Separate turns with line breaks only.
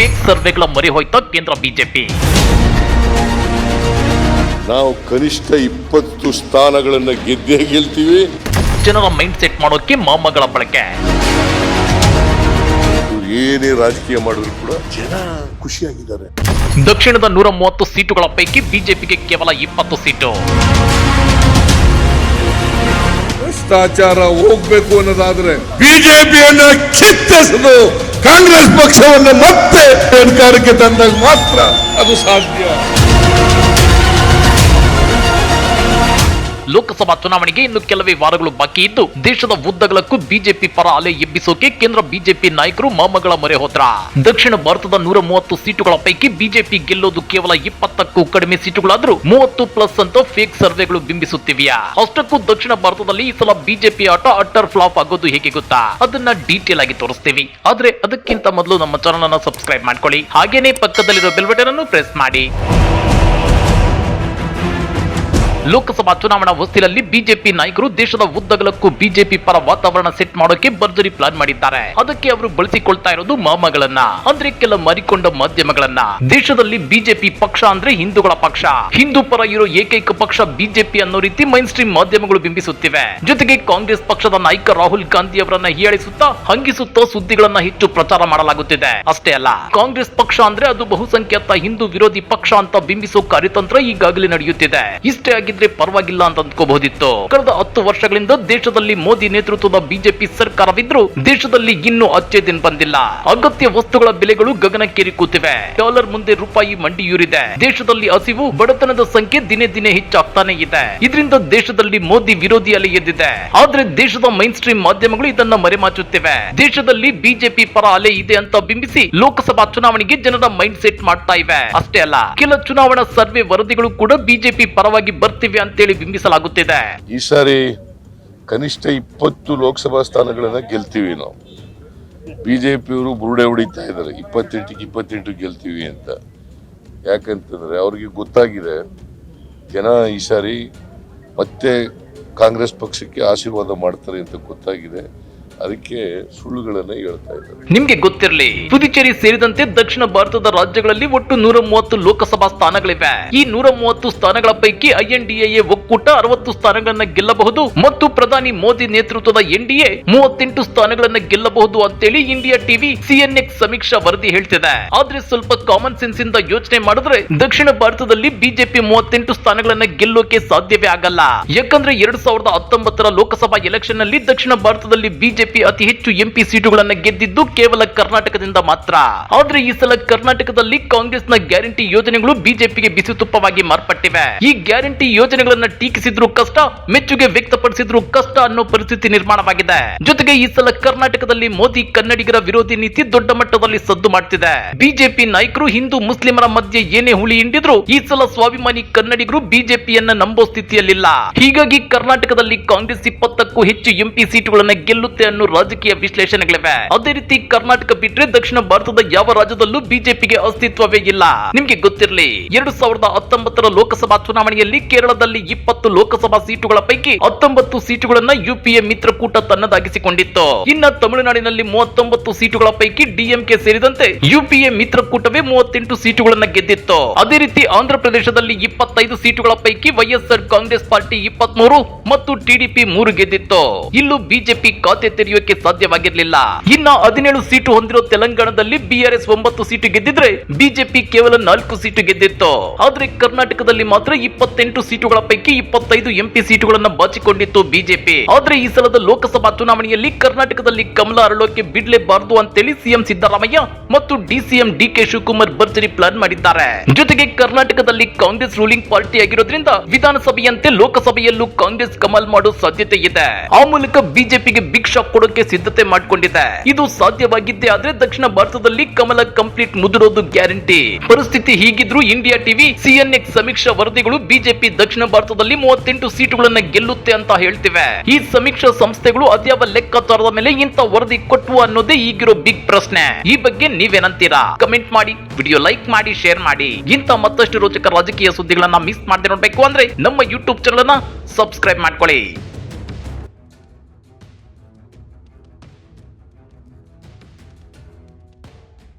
Fake ಸರ್ವೆಗಳ ಮರಿ ಹೋಯ್ತ ಕೇಂದ್ರ BJP
ನಾವು ಕನಿಷ್ಠ ಇಪ್ಪತ್ತು ಸ್ಥಾನಗಳನ್ನು ಗೆದ್ದೇ ಗೆಲ್ತೀವಿ.
ಜನರ ಮೈಂಡ್ ಸೆಟ್ ಮಾಡೋಕೆ ಮಾಮಗಳ ಬಳಕೆ.
ಏನೇ ರಾಜಕೀಯ ಮಾಡಿದ್ರು ಕೂಡ ಜನ ಖುಷಿಯಾಗಿದ್ದಾರೆ.
ದಕ್ಷಿಣದ ನೂರ ಮೂವತ್ತು ಸೀಟುಗಳ ಪೈಕಿ ಬಿಜೆಪಿಗೆ ಕೇವಲ ಇಪ್ಪತ್ತು ಸೀಟು.
ಭ್ರಷ್ಟಾಚಾರ ಹೋಗ್ಬೇಕು ಅನ್ನೋದಾದ್ರೆ ಬಿಜೆಪಿಯನ್ನ ಕಿತ್ತೆಸೆದು ಕಾಂಗ್ರೆಸ್ ಪಕ್ಷವನ್ನು ಮತ್ತೆ ಅಧಿಕಾರಕ್ಕೆ ತಂದಾಗ ಮಾತ್ರ ಅದು ಸಾಧ್ಯ.
ಲೋಕಸಭಾ ಚುನಾವಣೆಗೆ ಇನ್ನು ಕೆಲವೇ ವಾರಗಳು ಬಾಕಿ ಇದ್ದು, ದೇಶದ ಉದ್ದಗಲಕ್ಕೂ ಬಿಜೆಪಿ ಪರ ಅಲೆ ಎಬ್ಬಿಸೋಕೆ ಕೇಂದ್ರ ಬಿಜೆಪಿ ನಾಯಕರು ಮೊಮ್ಮಗಳ ಮೊರೆ ಹೋದ್ರ. ದಕ್ಷಿಣ ಭಾರತದ ನೂರ ಮೂವತ್ತು ಸೀಟುಗಳ ಪೈಕಿ ಬಿಜೆಪಿ ಗೆಲ್ಲೋದು ಕೇವಲ ಇಪ್ಪತ್ತಕ್ಕೂ ಕಡಿಮೆ ಸೀಟುಗಳಾದ್ರೂ ಮೂವತ್ತು ಪ್ಲಸ್ ಅಂತ ಫೇಕ್ ಸರ್ವೆಗಳು ಬಿಂಬಿಸುತ್ತಿವೆಯಾ. ಅಷ್ಟಕ್ಕೂ ದಕ್ಷಿಣ ಭಾರತದಲ್ಲಿ ಈ ಸಲ ಬಿಜೆಪಿ ಆಟ ಅಟ್ಟರ್ ಫ್ಲಾಪ್ ಆಗೋದು ಹೇಗೆ ಗೊತ್ತಾ? ಅದನ್ನ ಡೀಟೇಲ್ ಆಗಿ ತೋರಿಸ್ತೀವಿ. ಆದ್ರೆ ಅದಕ್ಕಿಂತ ಮೊದಲು ನಮ್ಮ ಚಾನಲ್ ಅನ್ನು ಸಬ್ಸ್ಕ್ರೈಬ್ ಮಾಡ್ಕೊಳ್ಳಿ. ಹಾಗೇನೇ ಪಕ್ಕದಲ್ಲಿರೋ ಬೆಲ್ ಬಟನ್ ಅನ್ನು ಪ್ರೆಸ್ ಮಾಡಿ. ಲೋಕಸಭಾ ಚುನಾವಣಾ ಹೊಸ್ತಿಲಲ್ಲಿ ಬಿಜೆಪಿ ನಾಯಕರು ದೇಶದ ಉದ್ದಗಲಕ್ಕೂ ಬಿಜೆಪಿ ಪರ ವಾತಾವರಣ ಸೆಟ್ ಮಾಡೋಕೆ ಭರ್ಜರಿ ಪ್ಲಾನ್ ಮಾಡಿದ್ದಾರೆ. ಅದಕ್ಕೆ ಅವರು ಬಳಸಿಕೊಳ್ತಾ ಇರೋದು ಮಾಮಗಳನ್ನ. ಅಂದ್ರೆ ಕೆಲ ಮರಿಕೊಂಡ ಮಾಧ್ಯಮಗಳನ್ನ. ದೇಶದಲ್ಲಿ ಬಿಜೆಪಿ ಪಕ್ಷ ಅಂದ್ರೆ ಹಿಂದೂಗಳ ಪಕ್ಷ. ಹಿಂದೂ ಪರ ಇರೋ ಏಕೈಕ ಪಕ್ಷ ಬಿಜೆಪಿ ಅನ್ನೋ ರೀತಿ ಮೈನ್ ಸ್ಟ್ರೀಮ್ ಮಾಧ್ಯಮಗಳು ಬಿಂಬಿಸುತ್ತಿವೆ. ಜೊತೆಗೆ ಕಾಂಗ್ರೆಸ್ ಪಕ್ಷದ ನಾಯಕ ರಾಹುಲ್ ಗಾಂಧಿ ಅವರನ್ನ ಹೀಯಾಳಿಸುತ್ತಾ, ಹಂಗಿಸುತ್ತಾ ಸುದ್ದಿಗಳನ್ನ ಹೆಚ್ಚು ಪ್ರಚಾರ ಮಾಡಲಾಗುತ್ತಿದೆ. ಅಷ್ಟೇ ಅಲ್ಲ, ಕಾಂಗ್ರೆಸ್ ಪಕ್ಷ ಅಂದ್ರೆ ಅದು ಬಹುಸಂಖ್ಯಾತ ಹಿಂದೂ ವಿರೋಧಿ ಪಕ್ಷ ಅಂತ ಬಿಂಬಿಸೋ ಕಾರ್ಯತಂತ್ರ ಈಗಾಗಲೇ ನಡೆಯುತ್ತಿದೆ. ಇಷ್ಟೇ ಪರವಾಗಿಲ್ಲ ಅಂತ ಅಂದ್ಕೋಬಹುದಿತ್ತು. ಕಳೆದ ಹತ್ತು ವರ್ಷಗಳಿಂದ ದೇಶದಲ್ಲಿ ಮೋದಿ ನೇತೃತ್ವದ ಬಿಜೆಪಿ ಸರ್ಕಾರವಿದ್ರು ದೇಶದಲ್ಲಿ ಇನ್ನೂ ಅಚ್ಚೆ ದಿನ ಬಂದಿಲ್ಲ. ಅಗತ್ಯ ವಸ್ತುಗಳ ಬೆಲೆಗಳು ಗಗನಕ್ಕೇರಿ ಕೂತಿವೆ. ಡಾಲರ್ ಮುಂದೆ ರೂಪಾಯಿ ಮಂಡಿಯೂರಿದೆ ದೇಶದಲ್ಲಿ ಹಸಿವು, ಬಡತನದ ಸಂಖ್ಯೆ ದಿನೇ ದಿನೇ ಹೆಚ್ಚಾಗ್ತಾನೆ ಇದೆ. ಇದರಿಂದ ದೇಶದಲ್ಲಿ ಮೋದಿ ವಿರೋಧಿ ಅಲೆ ಎದ್ದಿದೆ. ಆದ್ರೆ ದೇಶದ ಮೈನ್ ಸ್ಟ್ರೀಮ್ ಮಾಧ್ಯಮಗಳು ಇದನ್ನ ಮರೆಮಾಚುತ್ತಿವೆ. ದೇಶದಲ್ಲಿ ಬಿಜೆಪಿ ಪರ ಅಲೆ ಇದೆ ಅಂತ ಬಿಂಬಿಸಿ ಲೋಕಸಭಾ ಚುನಾವಣೆಗೆ ಜನರ ಮೈಂಡ್ ಸೆಟ್ ಮಾಡ್ತಾ ಇವೆ. ಅಷ್ಟೇ ಅಲ್ಲ, ಕೆಲ ಚುನಾವಣಾ ಸರ್ವೆ ವರದಿಗಳು ಕೂಡ ಬಿಜೆಪಿ ಪರವಾಗಿ ಬರ್ತಿವೆ ಅಂತೇಳಿ ಬಿಂಬಿಸಲಾಗುತ್ತಿದೆ.
ಈ ಸಾರಿ ಕನಿಷ್ಠ ಇಪ್ಪತ್ತು ಲೋಕಸಭಾ ಸ್ಥಾನಗಳನ್ನು ಗೆಲ್ತೀವಿ ನಾವು. ಬಿಜೆಪಿಯವರು ಬುರುಡೆ ಹೊಡಿತಾ ಇದ್ದಾರೆ. ಇಪ್ಪತ್ತೆಂಟಕ್ಕೆ ಇಪ್ಪತ್ತೆಂಟು ಗೆಲ್ತೀವಿ ಅಂತ. ಯಾಕಂತಂದ್ರೆ ಅವ್ರಿಗೆ ಗೊತ್ತಾಗಿದೆ, ಜನ ಈ ಸಾರಿ ಮತ್ತೆ ಕಾಂಗ್ರೆಸ್ ಪಕ್ಷಕ್ಕೆ ಆಶೀರ್ವಾದ ಮಾಡ್ತಾರೆ ಅಂತ ಗೊತ್ತಾಗಿದೆ. ಅದಕ್ಕೆ ಸುಳ್ಳುಗಳನ್ನ ಹೇಳ್ತಾ ಇದ್ದಾರೆ.
ನಿಮ್ಗೆ ಗೊತ್ತಿರಲಿ, ಪುದುಚೇರಿ ಸೇರಿದಂತೆ ದಕ್ಷಿಣ ಭಾರತದ ರಾಜ್ಯಗಳಲ್ಲಿ ಒಟ್ಟು ನೂರ ಮೂವತ್ತು ಲೋಕಸಭಾ ಸ್ಥಾನಗಳಿವೆ. ಈ ನೂರ ಮೂವತ್ತು ಸ್ಥಾನಗಳ ಪೈಕಿ ಐಎನ್ಡಿಎ ಒಕ್ಕೂಟ ಅರವತ್ತು ಸ್ಥಾನಗಳನ್ನ ಗೆಲ್ಲಬಹುದು ಮತ್ತು ಪ್ರಧಾನಿ ಮೋದಿ ನೇತೃತ್ವದ ಎನ್ಡಿಎ ಮೂವತ್ತೆಂಟು ಸ್ಥಾನಗಳನ್ನ ಗೆಲ್ಲಬಹುದು ಅಂತೇಳಿ ಇಂಡಿಯಾ ಟಿವಿ ಸಿಎನ್ಎಕ್ಸ್ ಸಮೀಕ್ಷಾ ವರದಿ ಹೇಳ್ತಿದೆ. ಆದ್ರೆ ಸ್ವಲ್ಪ ಕಾಮನ್ ಸೆನ್ಸ್ ಇಂದ ಯೋಚನೆ ಮಾಡಿದ್ರೆ ದಕ್ಷಿಣ ಭಾರತದಲ್ಲಿ ಬಿಜೆಪಿ ಮೂವತ್ತೆಂಟು ಸ್ಥಾನಗಳನ್ನ ಗೆಲ್ಲೋಕೆ ಸಾಧ್ಯವೇ ಆಗಲ್ಲ. ಯಾಕಂದ್ರೆ ಎರಡ್ ಸಾವಿರದ ಹತ್ತೊಂಬತ್ತರ ಲೋಕಸಭಾ ಎಲೆಕ್ಷನ್ನಲ್ಲಿ ದಕ್ಷಿಣ ಭಾರತದಲ್ಲಿ ಬಿಜೆಪಿ ಅತಿ ಹೆಚ್ಚು ಎಂಪಿ ಸೀಟುಗಳನ್ನು ಗೆದ್ದಿದ್ದು ಕೇವಲ ಕರ್ನಾಟಕದಿಂದ ಮಾತ್ರ. ಆದ್ರೆ ಈ ಸಲ ಕರ್ನಾಟಕದಲ್ಲಿ ಕಾಂಗ್ರೆಸ್ನ ಗ್ಯಾರಂಟಿ ಯೋಜನೆಗಳು ಬಿಜೆಪಿಗೆ ಬಿಸಿ ತುಪ್ಪವಾಗಿ ಮಾರ್ಪಟ್ಟಿವೆ. ಈ ಗ್ಯಾರಂಟಿ ಯೋಜನೆಗಳನ್ನ ಟೀಕಿಸಿದ್ರು ಕಷ್ಟ, ಮೆಚ್ಚುಗೆ ವ್ಯಕ್ತಪಡಿಸಿದ್ರು ಕಷ್ಟ ಅನ್ನೋ ಪರಿಸ್ಥಿತಿ ನಿರ್ಮಾಣವಾಗಿದೆ. ಜೊತೆಗೆ ಈ ಸಲ ಕರ್ನಾಟಕದಲ್ಲಿ ಮೋದಿ ಕನ್ನಡಿಗರ ವಿರೋಧಿ ನೀತಿ ದೊಡ್ಡ ಮಟ್ಟದಲ್ಲಿ ಸದ್ದು ಮಾಡ್ತಿದೆ. ಬಿಜೆಪಿ ನಾಯಕರು ಹಿಂದೂ ಮುಸ್ಲಿಮರ ಮಧ್ಯೆ ಏನೇ ಹುಳಿ ಹಿಂಡಿದ್ರು ಈ ಸಲ ಸ್ವಾಭಿಮಾನಿ ಕನ್ನಡಿಗರು ಬಿಜೆಪಿಯನ್ನ ನಂಬೋ ಸ್ಥಿತಿಯಲ್ಲಿಲ್ಲ. ಹೀಗಾಗಿ ಕರ್ನಾಟಕದಲ್ಲಿ ಕಾಂಗ್ರೆಸ್ ಇಪ್ಪತ್ತಕ್ಕೂ ಹೆಚ್ಚು ಎಂಪಿ ಸೀಟುಗಳನ್ನ ಗೆಲ್ಲುತ್ತೆ ಅನ್ನೋ ರಾಜಕೀಯ ವಿಶ್ಲೇಷಣೆಗಳಿವೆ. ಅದೇ ರೀತಿ ಕರ್ನಾಟಕ ಬಿಟ್ಟರೆ ದಕ್ಷಿಣ ಭಾರತದ ಯಾವ ರಾಜ್ಯದಲ್ಲೂ ಬಿಜೆಪಿಗೆ ಅಸ್ತಿತ್ವವೇ ಇಲ್ಲ. ನಿಮ್ಗೆ ಗೊತ್ತಿರಲಿ, ಎರಡು ಸಾವಿರದ ಹತ್ತೊಂಬತ್ತರ ಲೋಕಸಭಾ ಚುನಾವಣೆಯಲ್ಲಿ ಕೇರಳದಲ್ಲಿ ಇಪ್ಪತ್ತು ಲೋಕಸಭಾ ಸೀಟುಗಳ ಪೈಕಿ ಹತ್ತೊಂಬತ್ತು ಸೀಟುಗಳನ್ನ ಯುಪಿಎ ಮಿತ್ರಕೂಟ ತನ್ನದಾಗಿಸಿಕೊಂಡಿತ್ತು. ಇನ್ನ ತಮಿಳುನಾಡಿನಲ್ಲಿ ಮೂವತ್ತೊಂಬತ್ತು ಸೀಟುಗಳ ಪೈಕಿ ಡಿಎಂಕೆ ಸೇರಿದಂತೆ ಯುಪಿಎ ಮಿತ್ರಕೂಟವೇ ಮೂವತ್ತೆಂಟು ಸೀಟುಗಳನ್ನ ಗೆದ್ದಿತ್ತು. ಅದೇ ರೀತಿ ಆಂಧ್ರ ಪ್ರದೇಶದಲ್ಲಿ ಇಪ್ಪತ್ತೈದು ಸೀಟುಗಳ ಪೈಕಿ ವೈಎಸ್ಆರ್ ಕಾಂಗ್ರೆಸ್ ಪಾರ್ಟಿ ಇಪ್ಪತ್ಮೂರು ಮತ್ತು ಟಿಡಿಪಿ ಮೂರು ಗೆದ್ದಿತ್ತು. ಇಲ್ಲೂ ಬಿಜೆಪಿ ಖಾತೆ ತೆರೆಯೋಕೆ ಸಾಧ್ಯವಾಗಿರಲಿಲ್ಲ. ಇನ್ನ ಹದಿನೇಳು ಸೀಟು ಹೊಂದಿರೋ ತೆಲಂಗಾಣದಲ್ಲಿ ಬಿಆರ್ಎಸ್ ಒಂಬತ್ತು ಸೀಟು ಗೆದ್ದಿದ್ರೆ ಬಿಜೆಪಿ ಕೇವಲ ನಾಲ್ಕು ಸೀಟು ಗೆದ್ದಿತ್ತು. ಆದ್ರೆ ಕರ್ನಾಟಕದಲ್ಲಿ ಮಾತ್ರ ಇಪ್ಪತ್ತೆಂಟು ಸೀಟುಗಳ ಪೈಕಿ ಇಪ್ಪತ್ತೈದು ಎಂಪಿ ಸೀಟುಗಳನ್ನ ಬಾಚಿಕೊಂಡಿತ್ತು ಬಿಜೆಪಿ ಆದ್ರೆ ಈ ಸಲದ ಲೋಕಸಭಾ ಚುನಾವಣೆಯಲ್ಲಿ ಕರ್ನಾಟಕದಲ್ಲಿ ಕಮಲ ಅರಳೋಕೆ ಬಿಡ್ಲೇಬಾರದು ಅಂತೇಳಿ ಸಿಎಂ ಸಿದ್ದರಾಮಯ್ಯ ಮತ್ತು ಡಿಸಿಎಂ ಡಿಕೆ ಶಿವಕುಮಾರ್ ಭರ್ಜರಿ ಪ್ಲಾನ್ ಮಾಡಿದ್ದಾರೆ. ಜೊತೆಗೆ ಕರ್ನಾಟಕದಲ್ಲಿ ಕಾಂಗ್ರೆಸ್ ರೂಲಿಂಗ್ ಪಾರ್ಟಿ ಆಗಿರೋದ್ರಿಂದ ವಿಧಾನಸಭೆಯಂತೆ ಲೋಕಸಭೆಯಲ್ಲೂ ಕಾಂಗ್ರೆಸ್ ಕಮಲ್ ಮಾಡೋ ಸಾಧ್ಯತೆ ಇದೆ. ಆ ಮೂಲಕ ಬಿಜೆಪಿಗೆ ಬಿಗ್ ಶಾಕ್ ಕೊಡೋಕೆ ಸಿದ್ಧತೆ ಮಾಡಿಕೊಂಡಿದೆ. ಇದು ಸಾಧ್ಯವಾಗಿದ್ದೇ ಆದ್ರೆ ದಕ್ಷಿಣ ಭಾರತದಲ್ಲಿ ಕಮಲ ಕಂಪ್ಲೀಟ್ ಮುದುರೋದು ಗ್ಯಾರಂಟಿ. ಪರಿಸ್ಥಿತಿ ಹೀಗಿದ್ರು ಇಂಡಿಯಾ ಟಿವಿ ಸಿಎನ್ಎಕ್ಸ್ ಸಮೀಕ್ಷಾ ವರದಿಗಳು ಬಿಜೆಪಿ ದಕ್ಷಿಣ ಭಾರತದಲ್ಲಿ ಮೂವತ್ತೆಂಟು ಸೀಟುಗಳನ್ನ ಗೆಲ್ಲುತ್ತೆ ಅಂತ ಹೇಳ್ತಿವೆ. ಈ ಸಮೀಕ್ಷಾ ಸಂಸ್ಥೆಗಳು ಅದ್ಯಾವ ಲೆಕ್ಕಾಚಾರದ ಮೇಲೆ ಇಂಥ ವರದಿ ಕೊಟ್ಟವು ಅನ್ನೋದೇ ಈಗಿರೋ ಬಿಗ್ ಪ್ರಶ್ನೆ. ಈ ಬಗ್ಗೆ ನೀವೇನಂತೀರಾ? ಕಮೆಂಟ್ ಮಾಡಿ, ವಿಡಿಯೋ ಲೈಕ್ ಮಾಡಿ, ಶೇರ್ ಮಾಡಿ. ಇಂಥ ಮತ್ತಷ್ಟು ರೋಚಕ ರಾಜಕೀಯ ಸುದ್ದಿಗಳನ್ನ ಮಿಸ್ ಮಾಡದೆ ನೋಡ್ಬೇಕು ಅಂದ್ರೆ ನಮ್ಮ ಯೂಟ್ಯೂಬ್ ಚಾನಲ್ ಸಬ್ಸ್ಕ್ರೈಬ್ ಮಾಡ್ಕೊಳ್ಳಿ.